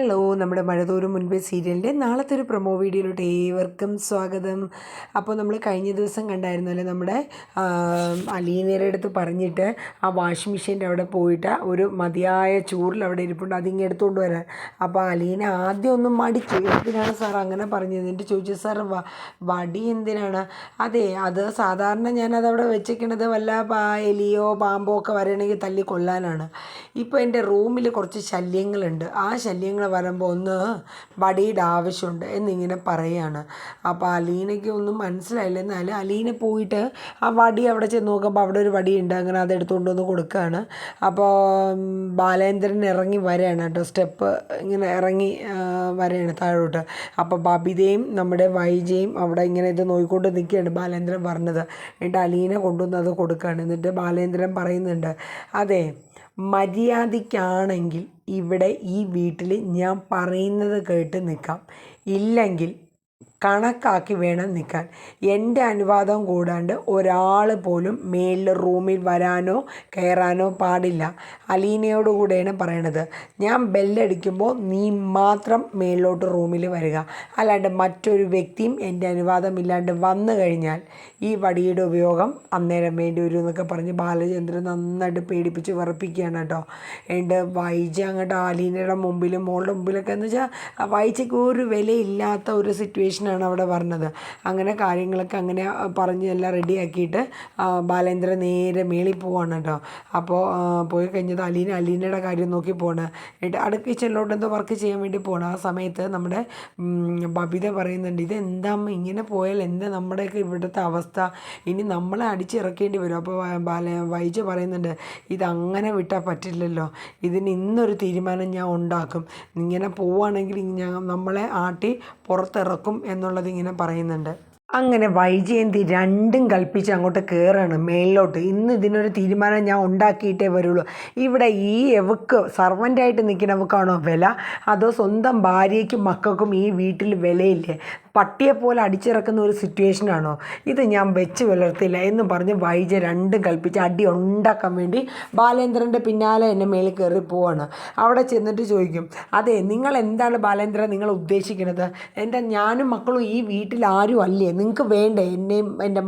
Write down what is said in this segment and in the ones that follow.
Hello നമ്മുടെ മഴതോറും മുൻപേ സീരിയലിന്റെ നാളത്തെ ഒരു പ്രൊമോ വീഡിയോയിലോട്ട് ഏവർക്കും സ്വാഗതം. അപ്പോൾ നമ്മൾ കഴിഞ്ഞ ദിവസം കണ്ടായിരുന്നല്ലോ നമ്മുടെ അലീനേരെ അടുത്ത് പറഞ്ഞിട്ട് ആ വാഷിംഗ് മെഷീന്റെ അവിടെ പോയിട്ട് ഒരു മതിയായ ചൂറിൽ അവിടെ ഇരിപ്പുണ്ട് അതിങ്ങ് എടുത്തുകൊണ്ട് വരാൻ. അപ്പോൾ അലീന ആദ്യം ഒന്നും മടിച്ചു എന്തിനാണ് സാർ അങ്ങനെ പറഞ്ഞത്? എന്നിട്ട് ചോദിച്ചു സാർ വടി എന്തിനാണ്? അതെ അത് സാധാരണ ഞാനത് അവിടെ വെച്ചേക്കണത് വല്ല എലിയോ പാമ്പോ ഒക്കെ വരണമെങ്കിൽ തല്ലി കൊല്ലാനാണ് ഇപ്പോൾ എന്റെ റൂമിൽ കുറച്ച് ശല്യങ്ങളുണ്ട്. ആ ശല്യങ്ങൾ വരുമ്പോൾ ഒന്ന് വടിയുടെ ആവശ്യമുണ്ട് എന്നിങ്ങനെ പറയുകയാണ് അപ്പോൾ അലീനയ്ക്ക് ഒന്നും മനസ്സിലായില്ല. എന്നാലും അലീന പോയിട്ട് ആ വടി അവിടെ ചെന്ന് നോക്കുമ്പോൾ അവിടെ ഒരു വടി ഉണ്ട് അങ്ങനെ അത് എടുത്തുകൊണ്ട് വന്ന് കൊടുക്കുകയാണ് അപ്പോൾ ബാലേന്ദ്രൻ ഇറങ്ങി വരികയാണ് കേട്ടോ. സ്റ്റെപ്പ് ഇങ്ങനെ ഇറങ്ങി വരികയാണ് താഴോട്ട്. അപ്പോൾ ബബിതയും നമ്മുടെ വൈജയും അവിടെ ഇങ്ങനെ ഇത് നോക്കിക്കൊണ്ട് നിൽക്കുകയാണ് ബാലേന്ദ്രൻ പറഞ്ഞത്. എന്നിട്ട് അലീന കൊണ്ടുവന്ന് അത് കൊടുക്കുകയാണ് എന്നിട്ട് ബാലേന്ദ്രൻ പറയുന്നുണ്ട് അതെ മര്യാദയ്ക്കാണെങ്കിൽ ഇവിടെ ഈ വീട്ടിൽ ഞാൻ പറയുന്നത് കേട്ട് നിൽക്കാം. ഇല്ലെങ്കിൽ കണക്കാക്കി വേണം നിൽക്കാൻ. എന്റെ അനുവാദം കൂടാണ്ട് ഒരാൾ പോലും മേളിൽ റൂമിൽ വരാനോ കയറാനോ പാടില്ല. അലീനയോട് കൂടെയാണ് പറയണത്. ഞാൻ ബെല്ലടിക്കുമ്പോൾ നീ മാത്രം മേളിലോട്ട് റൂമിൽ വരിക. അല്ലാണ്ട് മറ്റൊരു വ്യക്തിയും എന്റെ അനുവാദം അനുവാദമില്ലാണ്ട് വന്നു കഴിഞ്ഞാൽ ഈ വടിയുടെ ഉപയോഗം അന്നേരം വേണ്ടി വരും എന്നൊക്കെ പറഞ്ഞ് ബാലചന്ദ്രൻ നന്നായിട്ട് പേടിപ്പിച്ച് വിറപ്പിക്കുകയാണ് കേട്ടോ. എന്റെ വൈജ അങ്ങോട്ട് അലീനയുടെ മുമ്പിലും മോളുടെ മുമ്പിലൊക്കെ എന്ന് വെച്ചാൽ വൈജയ്ക്ക് ഒരു വിലയില്ലാത്ത ഒരു സിറ്റുവേഷനാണ് അവിടെ പറഞ്ഞത്. അങ്ങനെ കാര്യങ്ങളൊക്കെ അങ്ങനെ പറഞ്ഞ് എല്ലാം റെഡിയാക്കിയിട്ട് ബാലേന്ദ്ര ബാലേന്ദ്രൻ നേരെ മേളിൽ പോവാണ് കേട്ടോ. അപ്പോൾ പോയി കഴിഞ്ഞത് അലീന. അലീനയുടെ കാര്യം നോക്കി പോണ്. എന്നിട്ട് അടുത്ത കിച്ചണിലോട്ട് എന്തോ വർക്ക് ചെയ്യാൻ വേണ്ടി പോകണം ആ സമയത്ത് നമ്മുടെ ബബിത പറയുന്നുണ്ട് ഇത് എന്താ ഇങ്ങനെ പോയാൽ എന്താ നമ്മുടെയൊക്കെ ഇവിടുത്തെ അവസ്ഥ? ഇനി നമ്മളെ അടിച്ചിറക്കേണ്ടി വരും. അപ്പോൾ ബാല വൈജ പറയുന്നുണ്ട് ഇതങ്ങനെ വിട്ടാൽ പറ്റില്ലല്ലോ. ഇതിന് ഇന്നൊരു തീരുമാനം ഞാൻ ഉണ്ടാക്കും. ഇങ്ങനെ പോവുകയാണെങ്കിൽ ഞാൻ നമ്മളെ ആട്ടി പുറത്തിറക്കും എന്നുള്ളത് ഇങ്ങനെ പറയുന്നുണ്ട്. അങ്ങനെ വൈജയന്തി രണ്ടും കൽപ്പിച്ച് അങ്ങോട്ട് കയറാണ് മേളിലോട്ട്. ഇന്ന് ഇതിനൊരു തീരുമാനം ഞാൻ ഉണ്ടാക്കിയിട്ടേ വരുള്ളൂ. ഇവിടെ ഈ എവക്ക് സർവന്റായിട്ട് നിൽക്കുന്നവക്കാണോ വില? അതോ സ്വന്തം ഭാര്യയ്ക്കും മക്കൾക്കും ഈ വീട്ടിൽ വിലയില്ലേ? പട്ടിയെ പോലെ അടിച്ചിറക്കുന്ന ഒരു സിറ്റുവേഷനാണോ ഇത് ഞാൻ വെച്ച് പുലർത്തില്ല എന്ന് പറഞ്ഞ് വൈജ രണ്ടും കൽപ്പിച്ച് അടി ഉണ്ടാക്കാൻ വേണ്ടി ബാലേന്ദ്രന്റെ പിന്നാലെ എന്നെ മേളിൽ കയറി പോവാണ്. അവിടെ ചെന്നിട്ട് ചോദിക്കും അതെ നിങ്ങൾ എന്താണ് ബാലേന്ദ്രൻ നിങ്ങൾ ഉദ്ദേശിക്കുന്നത്? എന്റെ ഞാനും മക്കളും ഈ വീട്ടിൽ ആരും അല്ലേ? നിങ്ങൾക്ക് വേണ്ടേ? എന്നെയും എന്റെ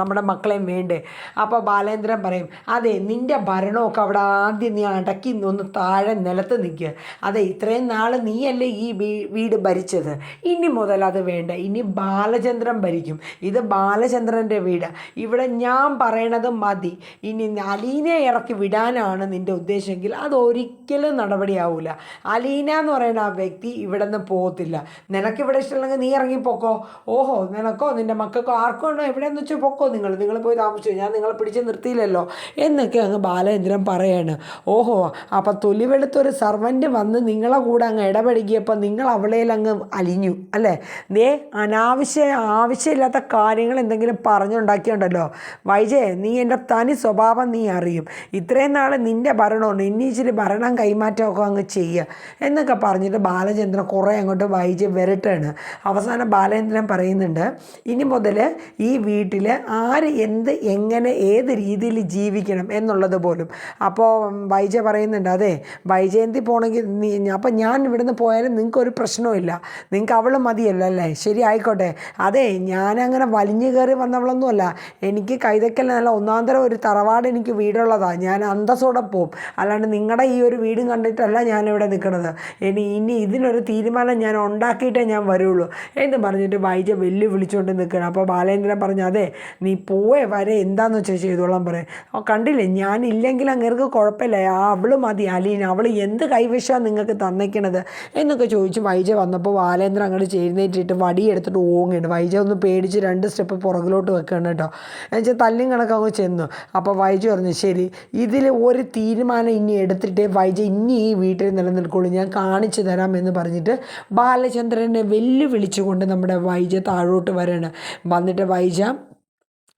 നമ്മുടെ മക്കളെയും വേണ്ടേ? അപ്പോൾ ബാലേന്ദ്രൻ പറയും അതെ നിന്റെ ഭരണമൊക്കെ അവിടെ ആദ്യം നീ അടക്കി ഒന്ന് താഴെ നിലത്ത് നിൽക്കുക അതെ ഇത്രയും നാൾ നീയല്ലേ ഈ വീട് ഭരിച്ചത്? ഇനി മുതൽ അത് വേണ്ട. ഇനി ബാലചന്ദ്രൻ ഭരിക്കും. ഇത് ബാലചന്ദ്രന്റെ വീട്. ഇവിടെ ഞാൻ പറയണത് മതി. ഇനി അലീനയെ ഇറക്കി വിടാനാണ് നിന്റെ ഉദ്ദേശമെങ്കിൽ അതൊരിക്കലും നടപടിയാവില്ല അലീന എന്ന് പറയുന്ന ആ വ്യക്തി ഇവിടെ നിന്ന് പോകത്തില്ല നിനക്കിവിടെ ഇഷ്ടമില്ലെങ്കിൽ നീ ഇറങ്ങിപ്പോക്കോ? പൊക്കോ ഓഹോ നിനക്കോ? നിന്റെ മക്കൾക്കോ? ആർക്കോ ഉണ്ടോ? എവിടെയെന്ന് വെച്ചാൽ പൊക്കോ നിങ്ങൾ? നിങ്ങൾ പോയി താമസിച്ചു? ഞാൻ നിങ്ങളെ പിടിച്ച് നിർത്തിയില്ലല്ലോ. എന്നൊക്കെ അങ്ങ് ബാലചന്ദ്രൻ പറയാണ്. ഓഹോ അപ്പം തൊലിവെടുത്തൊരു സർവന്റ് സർവന്റ് വന്ന് നിങ്ങളെ കൂടെ അങ്ങ് ഇടപെടുകിയപ്പോൾ നിങ്ങൾ അവളേൽ അങ്ങ് അലിഞ്ഞു അല്ലേ? ദേ അനാവശ്യ ആവശ്യമില്ലാത്ത കാര്യങ്ങൾ എന്തെങ്കിലും പറഞ്ഞുണ്ടാക്കിയുണ്ടല്ലോ. വൈജേ നീ എന്റെ തനി സ്വഭാവം നീ അറിയും. ഇത്രയും നാൾ നിന്റെ ഭരണമാണ് ഇനി ഇച്ചിരി ഭരണം കൈമാറ്റമൊക്കെ അങ്ങ് ചെയ്യുക എന്നൊക്കെ പറഞ്ഞിട്ട് ബാലചന്ദ്രൻ കുറേ അങ്ങോട്ട് വൈജ വരട്ടാണ്. അവസാനം ബാലചന്ദ്രൻ പറയുന്നുണ്ട് ഇനി മുതൽ ഈ വീട്ടിൽ ആര് എന്ത് എങ്ങനെ ഏത് രീതിയിൽ ജീവിക്കണം എന്നുള്ളത് പോലും. അപ്പോൾ വൈജ പറയുന്നുണ്ട് അതെ വൈജയന്തി പോണെങ്കിൽ നീ അപ്പം ഞാൻ ഇവിടുന്ന് പോയാലും നിങ്ങൾക്കൊരു പ്രശ്നവുമില്ല നിങ്ങൾക്ക് അവൾ മതിയല്ലോ അല്ലേ? ശരി ആയിക്കോട്ടെ. അതെ ഞാനങ്ങനെ വലിഞ്ഞു കയറി വന്നവളൊന്നുമല്ല എനിക്ക് കൈതക്കൽ നല്ല ഒന്നാന്തരം ഒരു തറവാട് എനിക്ക് വീടുള്ളതാണ് ഞാൻ അന്തസ്സോടെ പോവും. അല്ലാണ്ട് നിങ്ങളുടെ ഈ ഒരു വീടും കണ്ടിട്ടല്ല ഞാനിവിടെ നിൽക്കുന്നത് ഇനി ഇനി ഇതിനൊരു തീരുമാനം ഞാൻ ഉണ്ടാക്കിയിട്ടേ ഞാൻ വരുള്ളൂ. എന്ന് പറഞ്ഞിട്ട് വൈജ വെല്ലു വിളിച്ചുകൊണ്ട് നിൽക്കണം അപ്പോൾ ബാലേന്ദ്രൻ പറഞ്ഞു അതെ നീ പോവേ വരെ എന്താന്ന് വെച്ചാൽ ചെയ്തോളാൻ പറയാം കണ്ടില്ലേ? ഞാനില്ലെങ്കിൽ അങ്ങേർക്ക് കുഴപ്പമില്ല. ആ അവൾ മതി അലീന. അവൾ എന്ത് കൈവശമാണ് നിങ്ങൾക്ക് തന്നേക്കണത്? എന്നൊക്കെ ചോദിച്ച് വൈജ വന്നപ്പോൾ ബാലേന്ദ്രൻ അങ്ങോട്ട് ചേരുന്നേറ്റിട്ട് വടിയെടുത്തിട്ട് ഓങ്ങുകയാണ് വൈജ ഒന്ന് പേടിച്ച് രണ്ട് സ്റ്റെപ്പ് പുറകിലോട്ട് വെക്കണം കേട്ടോ. എന്നുവെച്ചാൽ തല്ലും കണക്ക് അങ്ങ് ചെന്നു. അപ്പോൾ വൈജ പറഞ്ഞു ശരി ഇതിൽ ഒരു തീരുമാനം ഇനി എടുത്തിട്ടേ വൈജ ഇനി ഈ വീട്ടിൽ നിലനിൽക്കുള്ളൂ. ഞാൻ കാണിച്ചു തരാം എന്ന് പറഞ്ഞിട്ട് ബാലചന്ദ്രനെ വെല്ലുവിളിച്ചുകൊണ്ട് നമ്മുടെ വൈജ താഴോട്ട് വരണം. വന്നിട്ട് വൈജ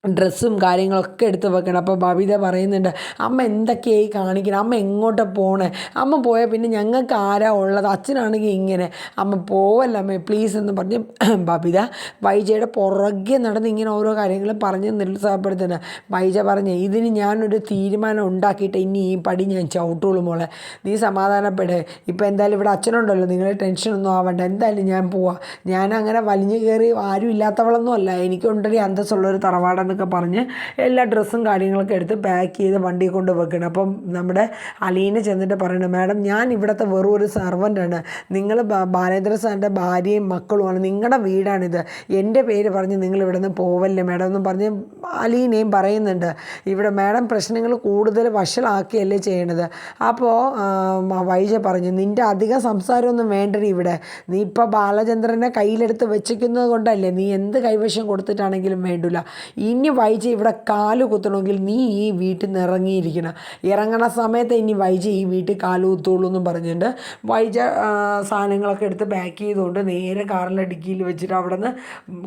ഡ്രസ്സും കാര്യങ്ങളൊക്കെ എടുത്ത് വെക്കണം. അപ്പോൾ ബബിത പറയുന്നുണ്ട് അമ്മ എന്തൊക്കെയായി കാണിക്കണം? അമ്മ എങ്ങോട്ട് പോണേ? അമ്മ പോയാൽ പിന്നെ ഞങ്ങൾക്ക് ആരാ ഉള്ളത്? അച്ഛനാണെങ്കിൽ ഇങ്ങനെ. അമ്മ പോവല്ല അമ്മേ പ്ലീസ് എന്ന് പറഞ്ഞ് ബബിത വൈജയുടെ പുറകെ നടന്ന് ഇങ്ങനെ ഓരോ കാര്യങ്ങളും പറഞ്ഞ് നിരുത്സാഹപ്പെടുത്തുന്നത് വൈജ പറഞ്ഞ് ഇതിന് ഞാനൊരു തീരുമാനം ഉണ്ടാക്കിയിട്ട് ഇനി ഈ പടി ഞാൻ ചവിട്ടുള്ളൂ മോളെ. നീ സമാധാനപ്പെടേ. ഇപ്പോൾ എന്തായാലും ഇവിടെ അച്ഛനുണ്ടല്ലോ നിങ്ങളെ ടെൻഷനൊന്നും ആവണ്ട. എന്തായാലും ഞാൻ പോവാം. ഞാൻ അങ്ങനെ വലിഞ്ഞു കയറി ആരും ഇല്ലാത്തവളൊന്നും അല്ല. എനിക്കുണ്ടൊരു അന്തസ്സുള്ളൊരു തറവാടെന്നൊക്കെ പറഞ്ഞ് എല്ലാ ഡ്രസ്സും കാര്യങ്ങളൊക്കെ എടുത്ത് പാക്ക് ചെയ്ത് വണ്ടി കൊണ്ട് വെക്കണം. അപ്പം നമ്മുടെ അലീന ചെന്നിട്ട് പറയണം മാഡം ഞാൻ ഇവിടുത്തെ വെറും ഒരു സർവന്റാണ്. നിങ്ങൾ ബാലേന്ദ്ര സാറിന്റെ ഭാര്യയും മക്കളുമാണ്. നിങ്ങളുടെ വീടാണിത്. എന്റെ പേര് പറഞ്ഞ് നിങ്ങൾ ഇവിടെ നിന്ന് പോവല്ലേ മാഡം? എന്ന് പറഞ്ഞ് അലീനയും പറയുന്നുണ്ട്. ഇവിടെ മാഡം പ്രശ്നങ്ങൾ കൂടുതൽ വഷളാക്കിയല്ലേ ചെയ്യണത്. അപ്പോൾ വൈജ പറഞ്ഞു നിന്റെ അധികം സംസാരമൊന്നും വേണ്ടടി ഇവിടെ. നീ ഇപ്പോൾ ബാലചന്ദ്രനെ കയ്യിലെടുത്ത് വെച്ചിരിക്കുന്നത് കൊണ്ടല്ലേ? നീ എന്ത് കൈവശം കൊടുത്തിട്ടാണെങ്കിലും വേണ്ടില്ല ഇനി വൈജി ഇവിടെ കാൽ കുത്തണമെങ്കിൽ നീ ഈ വീട്ടിൽ നിന്ന് ഇറങ്ങിയിരിക്കണം. ഇറങ്ങണ സമയത്ത് ഇനി വൈജി ഈ വീട്ടിൽ കാൽ കുത്തുള്ളൂ എന്നും പറഞ്ഞിട്ടുണ്ട്. വൈജ സാധനങ്ങളൊക്കെ എടുത്ത് പാക്ക് ചെയ്തുകൊണ്ട് നേരെ കാറിലെ ഡിക്കിയിൽ വെച്ചിട്ട് അവിടെ നിന്ന്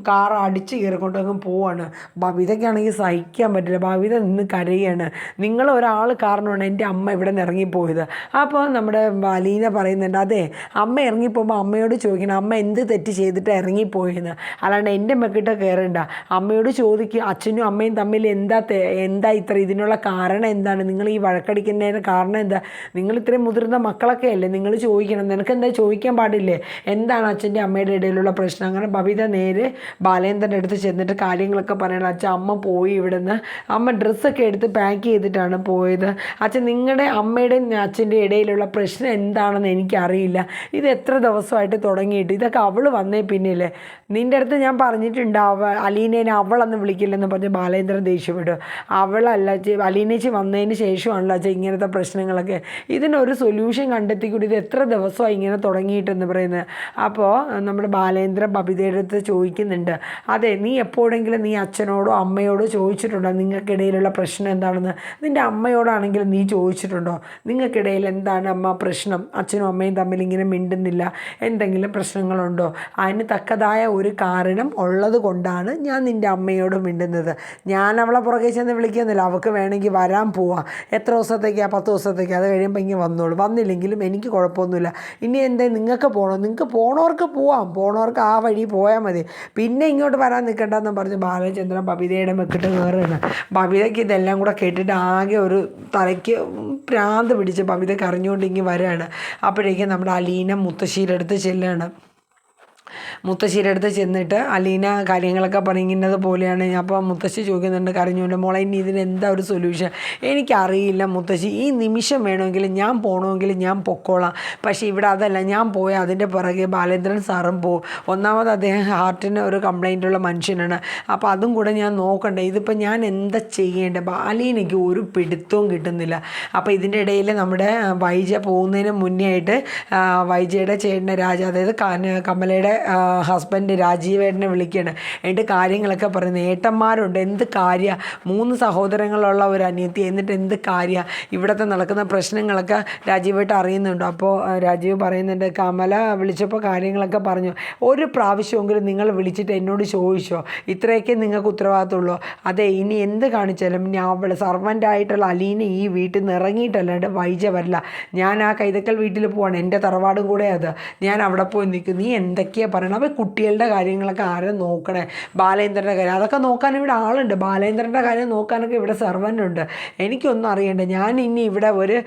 കാർ അടിച്ച് കയറിക്കൊണ്ട് അങ്ങ് പോവാണ്. ബബിതയ്ക്കാണെങ്കിൽ സഹിക്കാൻ പറ്റില്ല. ബബിത നിന്ന് കരയാണ്. നിങ്ങൾ ഒരാൾ കാരണമാണ് എന്റെ അമ്മ ഇവിടെ നിന്ന് ഇറങ്ങിപ്പോയത്. അപ്പോൾ നമ്മുടെ അലീന പറയുന്നുണ്ട് അതെ അമ്മ ഇറങ്ങിപ്പോകുമ്പോൾ അമ്മയോട് ചോദിക്കണം അമ്മ എന്ത് തെറ്റ് ചെയ്തിട്ട് ഇറങ്ങിപ്പോയെന്ന്? അല്ലാണ്ട് എന്റെ മെക്കിട്ട് കയറണ്ട. അമ്മയോട് ചോദിക്കുക അച്ഛനും അമ്മയും തമ്മിൽ എന്താ എന്താ ഇത്ര ഇതിനുള്ള കാരണം എന്താണ്? നിങ്ങൾ ഈ വഴക്കടിക്കുന്നതിന് കാരണം എന്താ? നിങ്ങൾ ഇത്രയും മുതിർന്ന മക്കളൊക്കെ അല്ലേ നിങ്ങൾ ചോദിക്കണം. നിനക്ക് എന്താ ചോദിക്കാൻ പാടില്ലേ? എന്താണ് അച്ഛന്റെ അമ്മയുടെ ഇടയിലുള്ള പ്രശ്നം? അങ്ങനെ ബബിത നേരെ ബാലേന്ദ്രന്റെ അടുത്ത് ചെന്നിട്ട് കാര്യങ്ങളൊക്കെ പറയണം. അച്ഛൻ അമ്മ പോയി ഇവിടുന്ന്. അമ്മ ഡ്രസ്സൊക്കെ എടുത്ത് പാക്ക് ചെയ്തിട്ടാണ് പോയത്. അച്ഛൻ നിങ്ങളുടെ അമ്മയുടെയും അച്ഛന്റെ ഇടയിലുള്ള പ്രശ്നം എന്താണെന്ന് എനിക്കറിയില്ല. ഇത് എത്ര ദിവസമായിട്ട് തുടങ്ങിയിട്ട്? ഇതൊക്കെ അവൾ വന്നേ പിന്നില്ലേ? നിന്റെ അടുത്ത് ഞാൻ പറഞ്ഞിട്ടുണ്ട്. അവ അലീനേനെ അവളെന്ന് വിളിക്കില്ലെന്ന് പറഞ്ഞ് ബാലേന്ദ്രൻ ദേഷ്യപ്പെട്ടു അവളല്ല അലീനച്ചി വന്നതിന് ശേഷമാണല്ലോ അച്ഛൻ ഇങ്ങനത്തെ പ്രശ്നങ്ങളൊക്കെ. ഇതിനൊരു സൊല്യൂഷൻ കണ്ടെത്തിക്കൂടി ഇത് എത്ര ദിവസമായി ഇങ്ങനെ തുടങ്ങിയിട്ടെന്ന് പറയുന്നത്. അപ്പോൾ നമ്മുടെ ബാലേന്ദ്ര ബബിതയുടെ അടുത്ത് ചോദിക്കുന്നുണ്ട്. അതെ നീ എപ്പോഴെങ്കിലും നീ അച്ഛനോടോ അമ്മയോടോ ചോദിച്ചിട്ടുണ്ടോ നിങ്ങൾക്കിടയിലുള്ള പ്രശ്നം എന്താണെന്ന്? നിന്റെ അമ്മയോടാണെങ്കിലും നീ ചോദിച്ചിട്ടുണ്ടോ? നിങ്ങൾക്കിടയിൽ എന്താണ് അമ്മ പ്രശ്നം? അച്ഛനും അമ്മയും തമ്മിൽ ഇങ്ങനെ മിണ്ടുന്നില്ല? എന്തെങ്കിലും പ്രശ്നങ്ങളുണ്ടോ? അതിന് തക്കതായ ഒരു കാരണം ഉള്ളത് കൊണ്ടാണ് ഞാൻ നിന്റെ അമ്മയോട് മിണ്ടുന്നത്. ഞാൻ അവളെ പുറകെ ചെന്ന് വിളിക്കുന്നില്ല. അവൾക്ക് വേണമെങ്കിൽ വരാൻ പോവാം. എത്ര ദിവസത്തേക്കാണ് പത്ത് ദിവസത്തേക്ക്? അത് കഴിയുമ്പോൾ ഇങ്ങനെ വന്നോളൂ. വന്നില്ലെങ്കിലും എനിക്ക് കുഴപ്പമൊന്നുമില്ല. ഇനി എന്തേ? നിങ്ങൾക്ക് പോകണം നിങ്ങൾക്ക് പോണവർക്ക് പോവാം. പോണവർക്ക് ആ വഴി പോയാൽ മതി. പിന്നെ ഇങ്ങോട്ട് വരാൻ നിൽക്കണ്ടെന്ന് പറഞ്ഞ് ബാലചന്ദ്രൻ ബബിതയുടെ മെക്കിട്ട് കയറുകയാണ്. ബബിതയ്ക്ക് ഇതെല്ലാം കൂടെ കേട്ടിട്ട് ആകെ ഒരു തലയ്ക്ക് പ്രാന്ത് പിടിച്ച് ബബിത അറിഞ്ഞുകൊണ്ട് ഇങ്ങനെ വരികയാണ്. അപ്പോഴേക്കും നമ്മുടെ അലീന മുത്തശ്ശീലെടുത്ത് ചെല്ലുകയാണ്. മുത്തശ്ശിയുടെ അടുത്ത് ചെന്നിട്ട് അലീന കാര്യങ്ങളൊക്കെ പറയുന്നത് പോലെയാണ്. അപ്പോൾ മുത്തശ്ശി ചോദിക്കുന്നുണ്ട് കരഞ്ഞുകൊണ്ട് മോളെ ഇനി ഇതിന് എന്താ ഒരു സൊല്യൂഷൻ എനിക്കറിയില്ല മുത്തശ്ശി. ഈ നിമിഷം വേണമെങ്കിൽ ഞാൻ പോകണമെങ്കിൽ ഞാൻ പൊക്കോളാം. പക്ഷേ ഇവിടെ അതല്ല ഞാൻ പോയ അതിന്റെ പുറകെ ബാലേന്ദ്രൻ സാറും പോവും. ഒന്നാമത് അദ്ദേഹം ഹാർട്ടിന് ഒരു കംപ്ലൈന്റ് ഉള്ള മനുഷ്യനാണ്. അപ്പോൾ അതും കൂടെ ഞാൻ നോക്കണ്ടേ ഇതിപ്പോൾ ഞാൻ എന്താ ചെയ്യേണ്ടത് ബാലീനയ്ക്ക് ഒരു പിടുത്തവും കിട്ടുന്നില്ല. അപ്പോൾ ഇതിന്റെ ഇടയിൽ നമ്മുടെ വൈജ പോകുന്നതിന് മുന്നേ ആയിട്ട് വൈജയുടെ ചേട്ടന്റെ രാജ അതായത് കമലയുടെ ഹസ്ബൻഡ് രാജീവേട്ടനെ വിളിക്കുകയാണ് എന്നിട്ട് കാര്യങ്ങളൊക്കെ പറയുന്നത് ഏട്ടന്മാരുണ്ട്. എന്ത് കാര്യ? മൂന്ന് സഹോദരങ്ങളുള്ള ഒരു അനിയത്തി. എന്നിട്ട് എന്ത് കാര്യ? ഇവിടുത്തെ നടക്കുന്ന പ്രശ്നങ്ങളൊക്കെ രാജീവേട്ട അറിയുന്നുണ്ട്. അപ്പോൾ രാജീവ് പറയുന്നുണ്ട് കമല വിളിച്ചപ്പോൾ കാര്യങ്ങളൊക്കെ പറഞ്ഞു. ഒരു പ്രാവശ്യമെങ്കിലും നിങ്ങൾ വിളിച്ചിട്ട് എന്നോട് ചോദിച്ചോ? ഇത്രയൊക്കെ നിങ്ങൾക്ക് ഉത്തരവാദിത്തമുള്ളൂ. അതെ ഇനി എന്ത് കാണിച്ചാലും ഞാൻ അവൾ സർവന്റായിട്ടുള്ള അലീന ഈ വീട്ടിൽ നിന്ന് ഇറങ്ങിയിട്ടല്ലാണ്ട് വൈജ വരില്ല. ഞാൻ ആ കൈതക്കൽ വീട്ടിൽ പോവാണ്. എന്റെ തറവാടും കൂടെ അത്. ഞാൻ അവിടെ പോയി നിൽക്കും. നീ എന്തൊക്കെയാണ് പറയണം. അപ്പോൾ കുട്ടികളുടെ കാര്യങ്ങളൊക്കെ ആരും നോക്കണേ? ബാലേന്ദ്രന്റെ കാര്യം. അതൊക്കെ നോക്കാൻ ഇവിടെ ആളുണ്ട്. ബാലേന്ദ്രന്റെ കാര്യം നോക്കാനൊക്കെ ഇവിടെ സെർവന്റ് ഉണ്ട്. എനിക്കൊന്നും അറിയണ്ട. ഞാൻ ഇനി ഇവിടെ ഒരു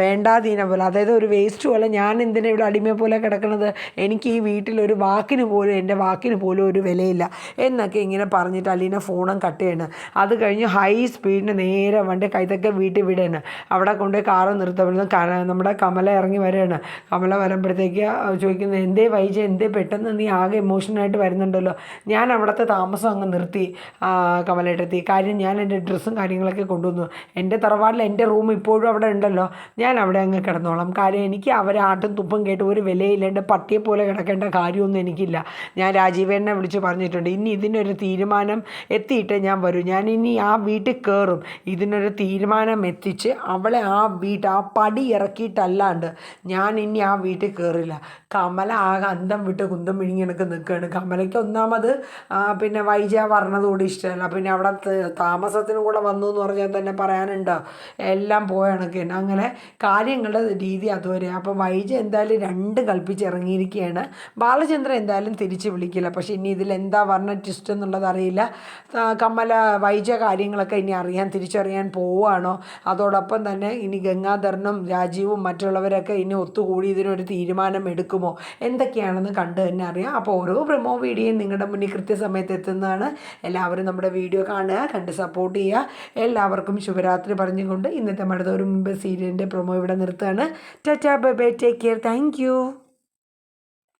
വേണ്ടാതീനം പോലെ അതായത് ഒരു വേസ്റ്റ് പോലെ ഞാൻ എന്തിനാ ഇവിടെ അടിമയെ പോലെ കിടക്കുന്നത് എനിക്ക് ഈ വീട്ടിൽ ഒരു വാക്കിന് പോലും എന്റെ വാക്കിന് പോലും ഒരു വിലയില്ല. എന്നൊക്കെ ഇങ്ങനെ പറഞ്ഞിട്ട് അലീന ഫോണും കട്ട് ചെയ്യണം. അത് കഴിഞ്ഞ് ഹൈ സ്പീഡിന് നേരെ വണ്ടി കൈതൊക്കെ വീട്ടിൽ വിടുകയാണ് അവിടെ കൊണ്ടുപോയി കാറ് നിർത്തപ്പെടുന്നു. നമ്മുടെ കമല ഇറങ്ങി വരികയാണ്. കമല വരുമ്പോഴത്തേക്ക് ചോദിക്കുന്നത് എന്തേ വൈജ എന്തേ പെട്ടെന്ന് നീ ആകെ ഇമോഷണലായിട്ട് വരുന്നുണ്ടല്ലോ. ഞാൻ അവിടുത്തെ താമസം അങ്ങ് നിർത്തി കമലേട്ടത്തി. കാര്യം ഞാൻ എന്റെ ഡ്രസ്സും കാര്യങ്ങളൊക്കെ കൊണ്ടുവന്നു. എന്റെ തറവാടിൽ എന്റെ റൂം ഇപ്പോഴും അവിടെ ഉണ്ടല്ലോ. ഞാൻ അവിടെ അങ്ങ് കിടന്നോളാം. കാര്യം എനിക്ക് അവരെ ആട്ടും തുപ്പും കേട്ട് ഒരു വിലയില്ലാണ്ട് പട്ടിയെ പോലെ കിടക്കേണ്ട കാര്യമൊന്നും എനിക്കില്ല. ഞാൻ രാജീവേനെ വിളിച്ച് പറഞ്ഞിട്ടുണ്ട്. ഇനി ഇതിനൊരു തീരുമാനം എത്തിയിട്ട് ഞാൻ വരും. ഞാൻ ഇനി ആ വീട്ടിൽ കയറും ഇതിനൊരു തീരുമാനം എത്തിച്ച് അവളെ ആ വീട്ട് ആ പടി ഇറക്കിയിട്ടല്ലാണ്ട് ഞാൻ ഇനി ആ വീട്ടിൽ കയറില്ല കമല ആകെ അന്തം വിട്ട് വിട്ട് കുന്തം എനിക്ക് നിൽക്കുകയാണ്. കമലയ്ക്ക് ഒന്നാമത് പിന്നെ വൈജ പറഞ്ഞതുകൂടി ഇഷ്ടമല്ല. പിന്നെ അവിടെ താമസത്തിന് കൂടെ വന്നു എന്ന് പറഞ്ഞാൽ തന്നെ പറയാനുണ്ടോ? എല്ലാം പോയ തന്നെ. അങ്ങനെ കാര്യങ്ങളുടെ രീതി അതുവരെ. അപ്പോൾ വൈജ എന്തായാലും രണ്ട് കൽപ്പിച്ചിറങ്ങിയിരിക്കുകയാണ്. ബാലചന്ദ്രൻ എന്തായാലും തിരിച്ച് വിളിക്കില്ല. പക്ഷേ ഇനി ഇതിൽ എന്താ പറഞ്ഞ ട്വിസ്റ്റ് എന്നുള്ളത് അറിയില്ല. കമല വൈജ കാര്യങ്ങളൊക്കെ ഇനി അറിയാൻ തിരിച്ചറിയാൻ പോവുകയാണോ? അതോടൊപ്പം തന്നെ ഇനി ഗംഗാധരനും രാജീവും മറ്റുള്ളവരൊക്കെ ഇനി ഒത്തുകൂടി ഇതിനൊരു തീരുമാനം എടുക്കുമോ? എന്തൊക്കെയാണെന്ന് കണ്ടു തന്നെ അറിയാം. അപ്പോൾ ഓരോ പ്രൊമോ വീഡിയോയും നിങ്ങളുടെ മുന്നിൽ കൃത്യസമയത്ത് എത്തുന്നതാണ്. എല്ലാവരും നമ്മുടെ വീഡിയോ കാണുക കണ്ട് സപ്പോർട്ട് ചെയ്യുക. എല്ലാവർക്കും ശുഭരാത്രി പറഞ്ഞുകൊണ്ട് ഇന്നത്തെ മടതോരും മുമ്പ് സീരിയലിന്റെ പ്രൊമോ ഇവിടെ നിർത്തുകയാണ്. Tata bye bye take care thank